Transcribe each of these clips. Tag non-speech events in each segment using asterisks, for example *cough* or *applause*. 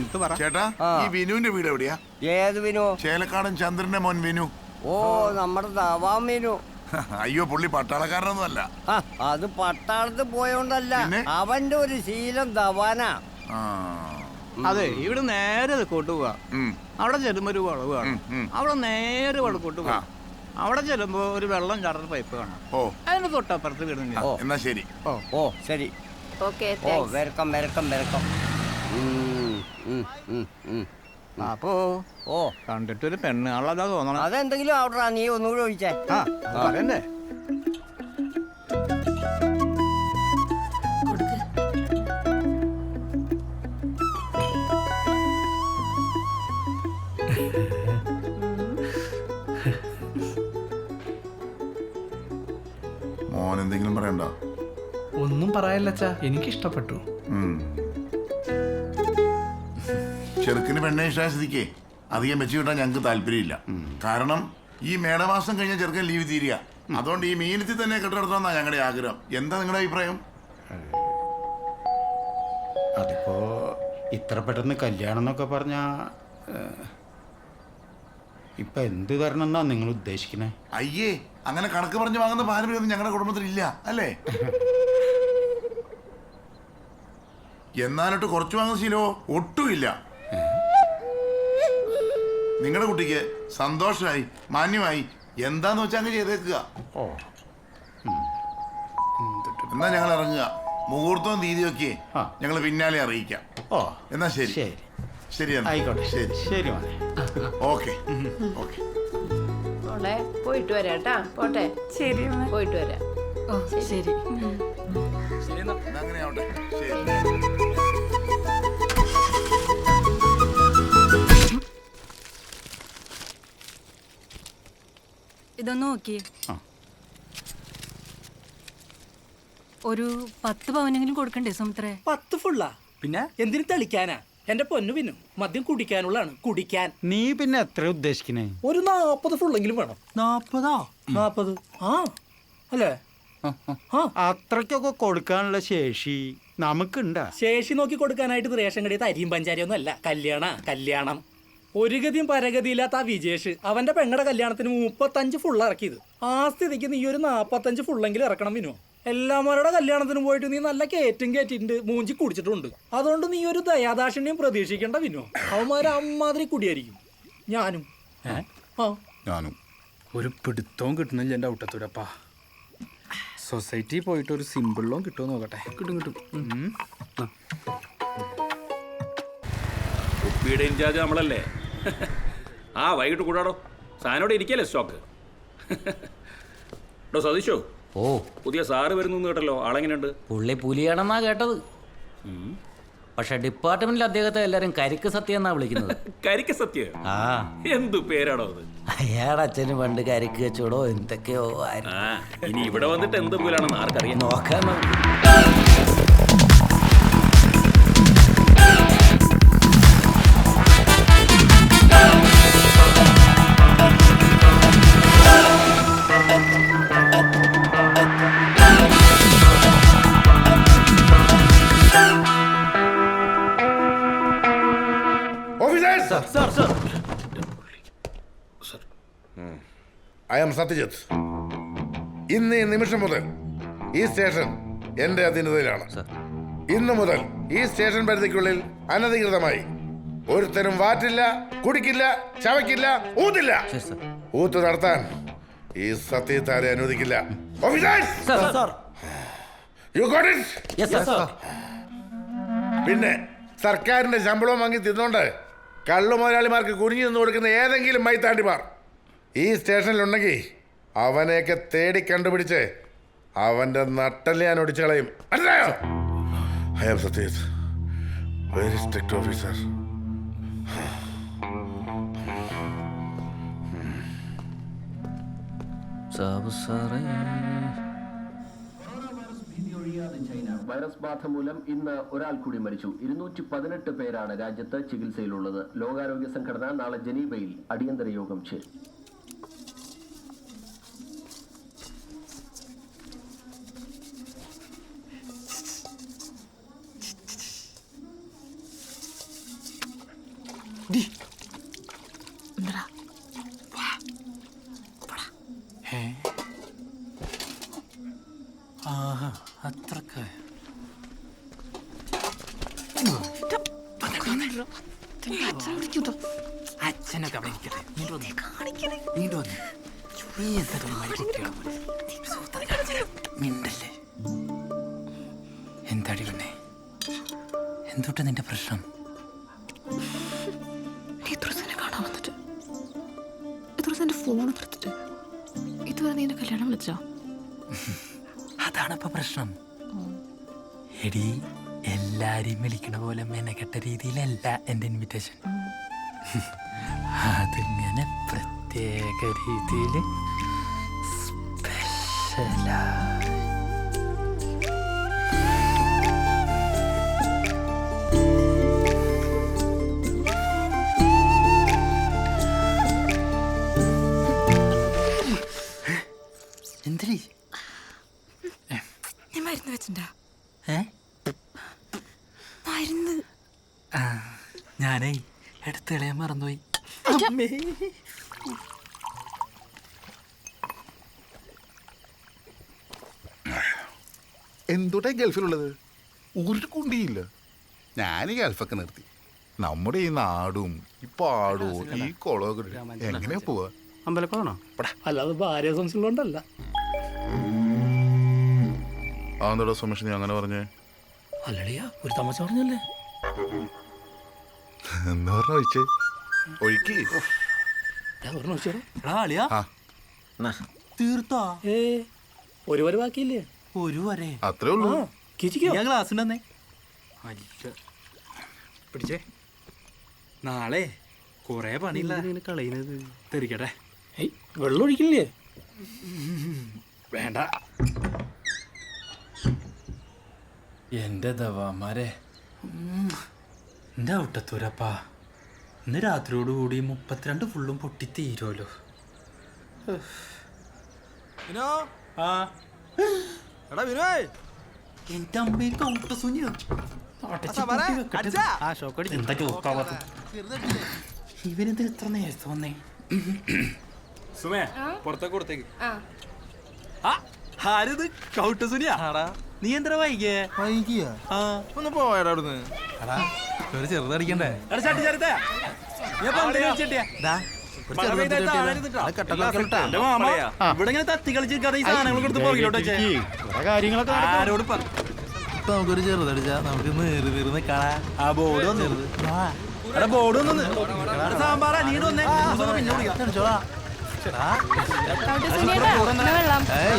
എന്നിട്ട് പറ. ചേട്ടാ ഈ വിനുവിന്റെ വീട് എവിടെയാ? ഏത് വിനു? ചേലക്കാടൻ ചന്ദ്രന്റെ മോൻ വിനു. ഓ നമ്മുടെ വിനു. അയ്യോ പുള്ളി പട്ടാളക്കാരനൊന്നും അല്ല അത് പട്ടാളത്ത് പോയോണ്ടല്ല? അവന്റെ ഒരു ശീലം ദവാനാ. ആ. അതെ ഇവിടെ നേരെ തെക്കോട്ട് പോവാ ഉം. അവിടെ ചെല്ലുമ്പോ ഒരു വളവ് കാണും. ഉം, ഉം. അവിടെ നേരെ വടക്കോട്ട് പോവാ അവിടെ ചെല്ലുമ്പോ ഒരു വെള്ളം ചാടുന്ന പൈപ്പ് കാണാം. ഓ. അതിന് തൊട്ടപ്പുറത്ത് വീടുണ്ട്. ഓ. എന്നാ ശരി. ഓ. ഓ ശരി. ഓക്കെ ഓ വെൽക്കം വെൽക്കം വെൽക്കം. അപ്പോ ഓ കണ്ടിട്ടൊരു പെണ്ണുകളതാ തോന്നണം. അതെന്തെങ്കിലും ആവട്ടെ നീ ഒന്നുകൂടെ ഒഴിച്ചേ ആ പറയണ്ടേ മോൻ എന്തെങ്കിലും പറയണ്ട? ഒന്നും പറയല്ലച്ചാ എനിക്ക് ഇഷ്ടപ്പെട്ടു. ചെറുക്കിന് പെണ്ണെ ഇഷ്ടാസ്ഥിതിക്കേ അധികം വെച്ച് കിട്ടാൻ ഞങ്ങൾക്ക് താല്പര്യമില്ല. കാരണം ഈ മേടമാസം കഴിഞ്ഞ ചെറുക്കൻ ലീവ് തീരുക. അതുകൊണ്ട് ഈ മീനത്തിൽ തന്നെ കെട്ടിടത്തണമെന്നാണ് ഞങ്ങളുടെ ആഗ്രഹം. എന്താ നിങ്ങളുടെ അഭിപ്രായം? അതിപ്പോ ഇത്ര പെട്ടെന്ന് കല്യാണം എന്നൊക്കെ പറഞ്ഞ ഇപ്പൊ എന്ത് തരണം എന്നാ നിങ്ങൾ ഉദ്ദേശിക്കണേ? അയ്യേ അങ്ങനെ കണക്ക് പറഞ്ഞു വാങ്ങുന്ന പാരമ്പര്യമൊന്നും ഞങ്ങളുടെ കുടുംബത്തിൽ ഇല്ല അല്ലേ? *laughs* എന്നാലിട്ട് കുറച്ച് വാങ്ങുന്ന ശീലോ ഒട്ടുമില്ല നിങ്ങളുടെ കുട്ടിക്ക് സന്തോഷമായി മാന്യമായി എന്താന്ന് വെച്ചാൽ അങ്ങ് ചെയ്തേക്കുക. ഓ. എന്നാ ഞങ്ങൾ ഇറങ്ങുക. മുഹൂർത്തവും തീയതിയൊക്കെ. ഞങ്ങൾ പിന്നാലെ അറിയിക്കാം. ഓ. എന്നാ ശരി. ശരി. ശരി. ആയിക്കോട്ടെ. ശരി. ശരി ഓക്കെ. ഓക്കെ. മോളെ പോയിട്ട് വരാം കേട്ടാ. പോട്ടെ. ശരി പോയിട്ട് വരാം. ഓ ശരി. എന്നാ അങ്ങനെ ആവട്ടെ ശരി. ഇതൊന്ന് നോക്കി. ഒരു പത്ത് പവനെങ്കിലും കൊടുക്കണ്ടേ സുമിത്രേ? പത്ത് ഫുള്ളാ? പിന്നെ? എന്തിനു തെളിക്കാനാ? എന്റെ പൊന്നു പിന്നും മദ്യം കുടിക്കാനുള്ളതാണ് കുടിക്കാൻ. നീ പിന്നെ എത്ര ഉദ്ദേശിക്കണേ? ഒരു നാപ്പത് ഫുള്ളെങ്കിലും വേണം. നാപ്പതാ? നാപ്പത്. ആ അല്ലേ? അത്രക്കൊക്കെ അത്രയ്ക്കൊക്കെ കൊടുക്കാനുള്ള ശേഷി നമുക്കുണ്ടാ. ശേഷി നോക്കി കൊടുക്കാനായിട്ട് റേഷൻ കടയിൽ അരിയും പഞ്ചാരിയൊന്നും അല്ല. കല്യാണ കല്യാണം. ഒരു ഗതിയും പരഗതിയില്ലാത്ത ആ വിജേഷ്. അവന്റെ പെങ്ങളുടെ കല്യാണത്തിന് മുപ്പത്തഞ്ച് ഫുൾ ഇറക്കിയത്. ആ സ്ഥിതിക്ക് നീ ഒരു നാപ്പത്തഞ്ച് ഫുള്ളെങ്കിലും ഇറക്കണം വിനു. എല്ലാവരുടെ കല്യാണത്തിന് പോയിട്ട് നീ നല്ല കയറ്റും കയറ്റിട്ടുണ്ട് മൂഞ്ചി കുടിച്ചിട്ടുണ്ട്. അതുകൊണ്ട് നീ ഒരു ദയാദാക്ഷിണ്യം പ്രതീക്ഷിക്കേണ്ട വിനോ. അവന്മാര് അമ്മാതിരി കുടിയായിരിക്കും. ഞാനും. ആ. ഞാനും. ഒരു പിടുത്തവും കിട്ടുന്നില്ല എന്റെ ഔട്ടത്തൂരപ്പാ സൊസൈറ്റി പോയിട്ട് ഒരു സിമ്പിളിലോ കിട്ടുമോ നോക്കട്ടെ. കിട്ടും കിട്ടും. ഉപ്പിയുടെ കുപ്പിയുടെ ഇൻചാർജ് നമ്മളല്ലേ? ആ വൈകിട്ട് കൂടാടോ. സാധനോടെ ഇരിക്കല്ലേ സ്റ്റോക്ക്? ഡോ സതീഷോ ഓ. പുതിയ സാറ് വരുന്നു കേട്ടല്ലോ. ആളെങ്ങനെയുണ്ട്? പുള്ളി പുലിയാണെന്നാ കേട്ടത്. പക്ഷെ ഡിപ്പാർട്ട്മെന്റിൽ അദ്ദേഹത്തെ എല്ലാരും കരിക്ക് സത്യം എന്നാ വിളിക്കുന്നത്. *laughs* കരിക്ക് സത്യ? ആ. എന്തു പേരാടോ അത്? അയാടെ അച്ഛന് പണ്ട് കരിക്ക് വെച്ചോടോ എന്തൊക്കെയോ ഇനി ഇവിടെ വന്നിട്ട് എന്ത് പോലാണെന്ന് ആർക്കറിയാം. നോക്കാൻ സത്യജിത്ത്. ഇന്ന് ഈ നിമിഷം മുതൽ ഈ സ്റ്റേഷൻ എന്റെ അധീനതയിലാണ്. ഇന്നു മുതൽ ഈ സ്റ്റേഷൻ പരിധിക്കുള്ളിൽ അനധികൃതമായി ഒരുത്തരും വാറ്റില്ല കുടിക്കില്ല ചവയ്ക്കില്ല സർ. ഊത്ത് നടത്താൻ ഈ സത്യത്താരെ അനുവദിക്കില്ല. പിന്നെ സർക്കാരിന്റെ ശമ്പളവും വാങ്ങി തിന്നോണ്ട് കള്ളു മുതലാളിമാർക്ക് കുനിഞ്ഞു നിന്ന് കൊടുക്കുന്ന ഏതെങ്കിലും മൈത്താണ്ടിമാർ ഈ സ്റ്റേഷനിലുണ്ടെങ്കിൽ അവനെയൊക്കെ തേടി കണ്ടുപിടിച്ച് അവന്റെ നട്ടൽ ഞാൻ ഒടിച്ചു കളയും. I am Satyajit very strict officer Sabu സാറേ. വൈറസ് ബാധ മൂലം ഇന്ന് ഒരാൾ കൂടി മരിച്ചു. ഇരുന്നൂറ്റി പതിനെട്ട് പേരാണ് രാജ്യത്ത് ചികിത്സയിലുള്ളത്. ലോകാരോഗ്യ സംഘടന നാളെ ജനീവയിൽ അടിയന്തര യോഗം ചേരും. ആഹാ അത്രയ്ക്ക് അച്ഛനൊക്കെ അവിടെ ഇരിക്കട്ടെ നീണ്ടു വന്നേ നീണ്ടു വന്നേ നീ എന്താ ഒരു മടി കുട്ടികളെ പോലെ? സൂത്രം കാണിച്ചില്ല. മിണ്ടല്ലേ എന്താടി പെണ്ണേ എന്തുട്ടാ നിന്റെ പ്രശ്നം ഫോൺ എടുത്തിട്ട് ഇതുവരെ നീ എന്നെ കല്യാണം വിളിച്ചോ? *laughs* അതാണ് പ്രശ്നം. എടി എല്ലാരെയും വിളിക്കണ പോലെ മെനക്കെട്ട രീതിയിലല്ല എന്റെ ഇൻവിറ്റേഷൻ അതിങ്ങനെ പ്രത്യേക രീതിയിൽ സ്പെഷ്യലാ എന്തുട്ടാ ഗൾഫിലുള്ളത്? ഒരു കുണ്ടിയില്ല. ഞാൻ ഈ ഗൾഫൊക്കെ നിർത്തി. നമ്മുടെ ഈ നാടും ഈ പാടും ഈ കുളമൊക്കെ എങ്ങനെയാ പോവാ? അമ്പലക്കുളമാണോ അല്ലാതെ ഭാര്യ സംശയമുള്ളതുകൊണ്ടല്ല. അതെന്താ സുമേഷ് നീ അങ്ങനെ പറഞ്ഞേ. അല്ലടിയാ ഒരു തമാശ പറഞ്ഞല്ലേ? എന്താ പറഞ്ഞ ഒഴുക്കി. ഏ ഒരു വരെ ബാക്കിയില്ലേ? ഒരു വരെ. അത്രേ ഉള്ളൂ. കിച്ചിക്കോ? ഞാൻ ഗ്ലാസ് ഉണ്ടെന്നേ. അല്ല പിടിച്ചേ. നാളെ കൊറേ പണിയില്ല. കളയുന്നത് തെറിക്കട്ടെ. വെള്ളം ഒഴിക്കില്ലേ? വേണ്ട. എന്റെ ദവാമാരെ എന്റെ ഔട്ടത്തൂരപ്പാ. ഇന്ന് രാത്രിയോട് കൂടി മുപ്പത്തിരണ്ട് ഫുള്ളും പൊട്ടി തീരുമല്ലോ ആ. എടാ വിനോയ്. എന്താ ചോക്കാവാത്ത ഇവനെന്തിന് ഇത്ര നേരത്തെ വന്നേ? സുമേ പുറത്തേക്ക് കൊടുത്തേക്ക്. ആ. ആരിത്? കൗട്ട സുനിയാ? നീ എന്താ വൈകിയേ? വൈകിയ? ആ. ഒന്ന് പോയടാ അവിടുന്ന്. ഒരു ചെറുതടിക്കണ്ടേ എടാ ചട്ടി നീ പറ? നമുക്കൊരു ചെറുതടിച്ചാ നമുക്ക് നേറി നീറി നിക്കാളാ ആ ബോർഡ് വന്നു. എടാ ബോർഡ് വന്നു. സാമ്പാറാ നീട് വന്നേ. പിന്നെ വിളിക്കാം.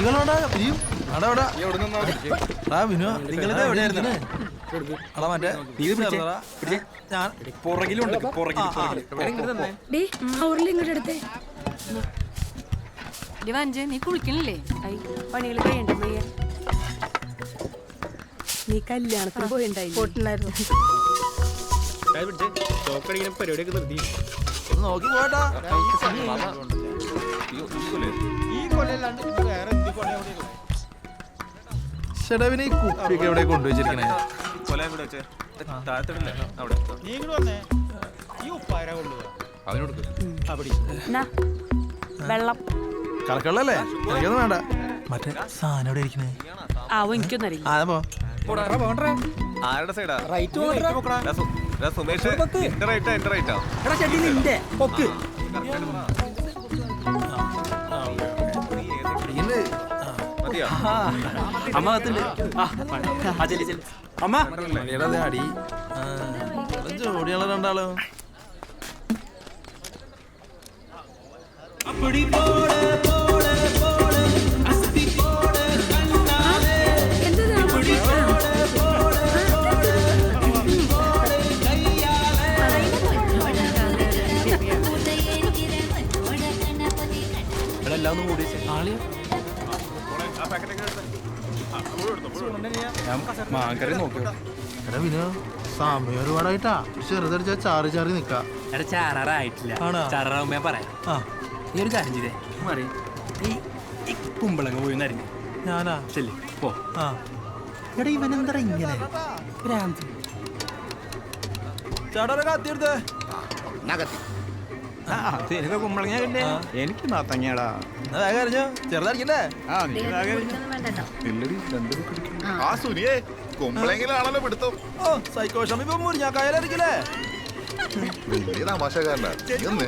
ഇവളോടാ പിരിയും നിങ്ങളിത് എവിടെയായിരുന്നു അടാ മറ്റേ. ഞാൻ പുറകിലുണ്ട് പുറകിൽ പുറകിൽ. ഡേ ഇങ്ങോട്ട് എടുത്തേ. ഡി വഞ്ചേ നീ കുളിക്കണില്ലേ? പണികൾ കഴിയണ്ട മയ്യ നീ കല്യാണത്തിന് പോയിണ്ടായി പോയിട്ടുണ്ടായിരുന്നു. പരിപാടിയൊക്കെ നിർത്തി. ഒന്ന് നോക്കി പോട്ടാ ഈ കൊല്ലം? ചേട്ടാ പിന്നെ ഈ കുപ്പിയൊക്കെ എവിടെ കൊണ്ടുവച്ചിരിക്കണേ? വെള്ളം. കലക്കള്ളല്ലേ? എനിക്കൊന്നും വേണ്ട. മറ്റേ സാധനം എവിടെ ഇരിക്കണേ ആവോ പോ. ആരുടെ സൈഡാ റൈറ്റ് സുമേഷ് എന്റെ റൈറ്റാ എന്റെ റൈറ്റാ മതിയോ അമ്മ കത്തുണ്ട് ആ ആ ചെല്ലി ചെല്ലി അമ്മ മണിയുടെ അടി ജോഡിയുള്ള രണ്ടാളും ഇവിടെ എല്ലാം ഒന്ന് കൂടി ആളിയാ ഞാൻ മാങ്കറി നോക്കി എടാ വിനു സമയം ഒരുപാടായിട്ടാ. ചെറുതടിച്ചാ ചാറി ചാറി നിക്കാ. എടാ ചാറാറായിട്ടില്ല. ആണോ? ചാറാറാകുമ്പോ ഞാൻ പറയാം. ആ. നീ ഒരു കാര്യം ചെയ്തേ. മാറി ഈ ഈ കുമ്പളങ്ങ പോയി നരിഞ്ഞു ഞാനാ? ശരി പോ. ആ. എടാ ഇവൻ എന്താ ഇങ്ങനെ? ഭ്രാന്ത് ചേട്ടാ നകത്തി എനിക്ക് കുമ്പളങ്ങ കിട്ടേ എനിക്ക് നാത്തങ്ങടാ ചെറുതടിക്കണ്ടേ ആ നീ ആ. സുനിയെ കുമ്പളെങ്കിലാണല്ലോ പിടുത്തം. ഓ സൈക്കോ ഇപ്പൊ മുരിഞ്ഞാക്കായാലായിരിക്കില്ലേ വലിയ തമാശക്കാരനാ നീ ഒന്ന്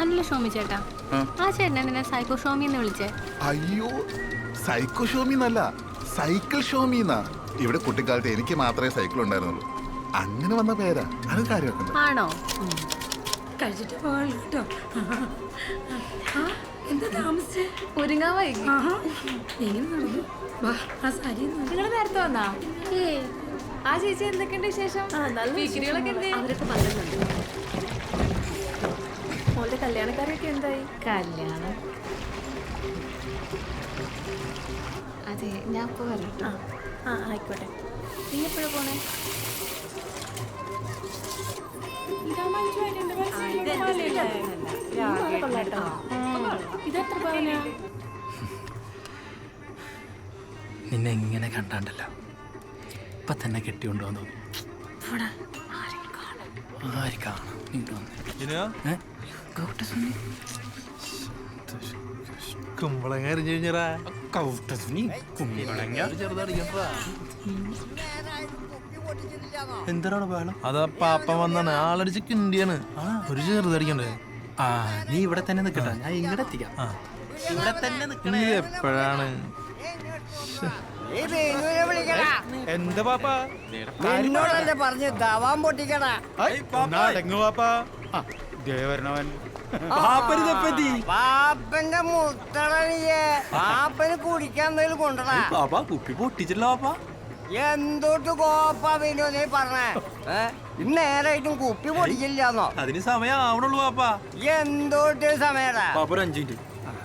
അല്ല ഷോമി ചേട്ടാ. ആ. ചേട്ടൻ എന്തിനാ സൈക്കോ ഷോമി എന്ന് വിളിച്ചേ. അയ്യോ സൈക്കോ ഷോമി എന്നല്ല സൈക്കിൾ ഷോമി എന്നാ. ഇവിടെ കുട്ടിക്കാലത്ത് എനിക്ക് മാത്രമേ സൈക്കിൾ ഉണ്ടായിരുന്നുള്ളൂ. അങ്ങനെ വന്ന പേരാ. അത് കാര്യമാക്കണ്ട ആണോ? കഴിച്ചിട്ട് പോകാൻ കേട്ടോ. എന്താ താമസിച്ചേ? ഒരുങ്ങാൻ വൈകി ആഹാ. എങ്ങനെ നടന്നു. വാ ആ സാരി ഒന്ന് നിങ്ങൾ നേരത്തെ വന്നാ? ആ ചേച്ചി എന്തൊക്കെയുണ്ട് വിശേഷം? വിക്രികളൊക്കെ എന്തേ? അവരൊക്കെ പറയുന്നുണ്ട് മോളുടെ കല്യാണക്കാരൊക്കെ എന്തായി? കല്യാണം. അതെ ഞാൻ. ആ ആയിക്കോട്ടെ. നീ എപ്പോഴാ പോണേ? നിന്നെ ഇങ്ങനെ കണ്ടാണ്ടല്ലോ. ഇപ്പൊ തന്നെ. ഏ? കുമ്പളങ്ങ എറിഞ്ഞു കഴിഞ്ഞാ? കൗട്ട കുമ്പളങ്ങ. ചെറുതടിക്കണ്ടാ എന്തിനാണ് ബഹളം? അതാ പാപ്പ വന്നാണ്. ആളടിച്ച് കിണ്ടിയാണ് ഒരു ചെറുതടിക്കണ്ടേ? ആ നീ ഇവിടെ തന്നെ നിൽക്കട്ടെ. ഞാൻ ഇങ്ങോട്ട് എത്തിക്കാം. ഇവിടെ തന്നെ നിൽക്കണേ. നീ എപ്പോഴാണ്? എന്താ പാപ്പ? എന്നോടല്ലേ പറഞ്ഞ് ദവാൻ പൊട്ടിക്കടാ. വരണവൻ. പാപ്പന്റെ പാപ്പന് കുടിക്കാൻ എന്തെങ്കിലും കൊണ്ടടാ പാപ്പ കുപ്പി പൊട്ടിച്ചില്ല പാപ്പ. എന്തോട്ട് കോപ്പാ പിന്നെ നീ പറഞ്ഞേ? ഇന്നേരായിട്ടും കുപ്പി പൊടിക്കില്ലാന്നോ അതിന് സമയം ആവണുള്ളൂ പാപ്പ. എന്തോട്ട് സമയടാ? പാപ്പ ഒരു അഞ്ചു മിനിറ്റ്.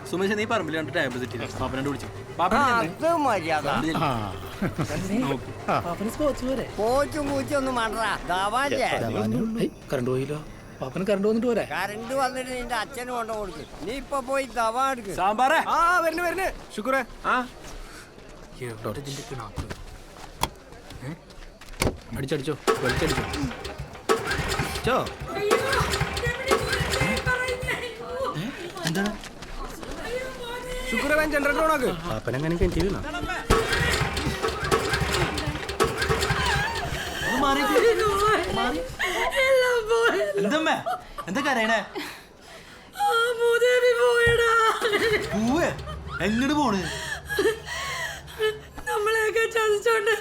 സുമേഷ് നീ പറമ്പിൽ രണ്ട് ടാബ്ലറ്റ് സെറ്റ് ചെയ്തു? പാപ്പനോട് വിളിച്ചു. അത് മര്യാദ. കോച്ചും കൂച്ചും ഒന്നും വേണ്ടടാ ദവാല്ലേ കറണ്ട് പോയില്ലോ. പാപ്പന് കറണ്ട് വന്നിട്ട് പോരെ. കറണ്ട് വന്നിട്ട് നിന്റെ അച്ഛന് കൊണ്ടു കൊടുക്ക്. നീ ഇപ്പൊ പോയി ദവാ എടുക്ക്. സാമ്പാറേ. ആ വരുന്നു വരുന്നു. ശുക്രേ. ആ. ഏ? അടിച്ചടിച്ചോ വലിച്ചടിച്ചോ. ചോ. എന്താണ്? ശുക്രവൻ ജനറേറ്റർ ഓണാക്ക് കിണറ്റി വീണോ എന്തമ്മേ? എന്താ കരയണേ പൂവേ. എങ്ങോട്ട് പോണ്. നമ്മളെയൊക്കെ ചതിച്ചോണ്ട്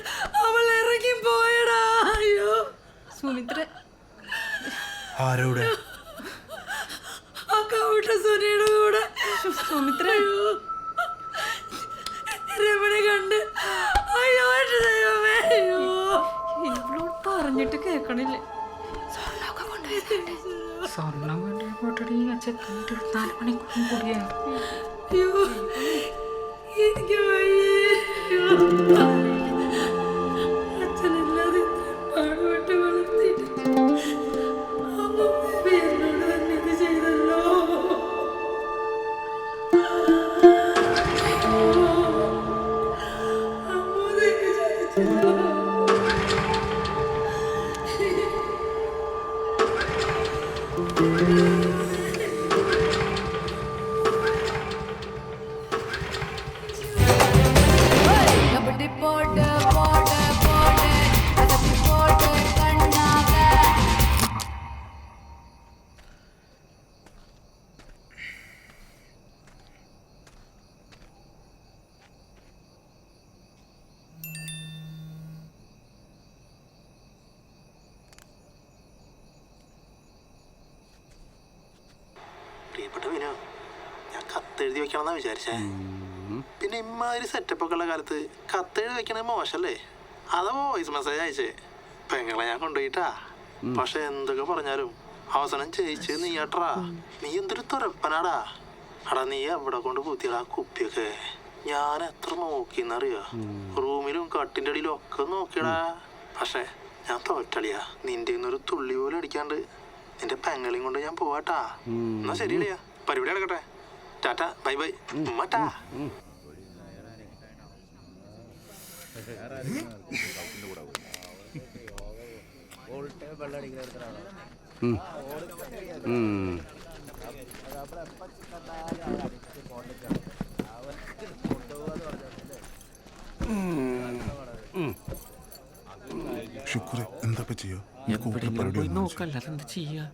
സുമിത്ര. ആരോട് ആ കൗട്ട സുനിയുടെ കൂടെ. സുമിത്ര. രമണെ കണ്ട് അയ്യോ എന്റെ ദൈവമേ അയ്യോ. ഇവളോട് പറഞ്ഞിട്ട് കേൾക്കണില്ലേ സ്വർണം കൊണ്ടുപോയി ചെക്കൻ ഇരുപത്തിനാല് മണിക്കൂറും കൂടിയാ. അയ്യോ. എനിക്ക് വയ്യേ. കത്തെഴുതി വെക്കണമെന്നാ വിചാരിച്ചേ. പിന്നെ ഇമ്മാതിരി സെറ്റപ്പ് ഒക്കെ ഉള്ള കാലത്ത് കത്തെഴുതി വെക്കണേ മോശല്ലേ? അതാ വോയിസ് മെസ്സേജ് അയച്ചേ. പെങ്ങളെ ഞാൻ കൊണ്ടുപോയിട്ടാ. പക്ഷെ എന്തൊക്കെ പറഞ്ഞാലും അവസാനം ജയിച്ച് നീയാട്രാ നീ എന്തൊരു തുറപ്പനാടാ അടാ നീ എവിടെ കൊണ്ട് പൂത്തിയടാ കുപ്പിയൊക്കെ? ഞാൻ എത്ര നോക്കിന്നറിയോ റൂമിലും കട്ടിന്റെ അടിയിലും ഒക്കെ നോക്കിയടാ. പക്ഷെ ഞാൻ തോറ്റളിയാ. നിന്റെ ഒരു തുള്ളി പോലും അടിക്കാണ്ട് നിന്റെ പെങ്ങളെയും കൊണ്ട് ഞാൻ പോവാട്ടാ. എന്നാ ശരിയല്ലയാ പരിപാടി നടക്കട്ടെ. ടാറ്റ ബൈ ബൈ ശുക്ര എന്താ ചെയ്യോ നോക്കല്ല അതെന്താ ചെയ്യാ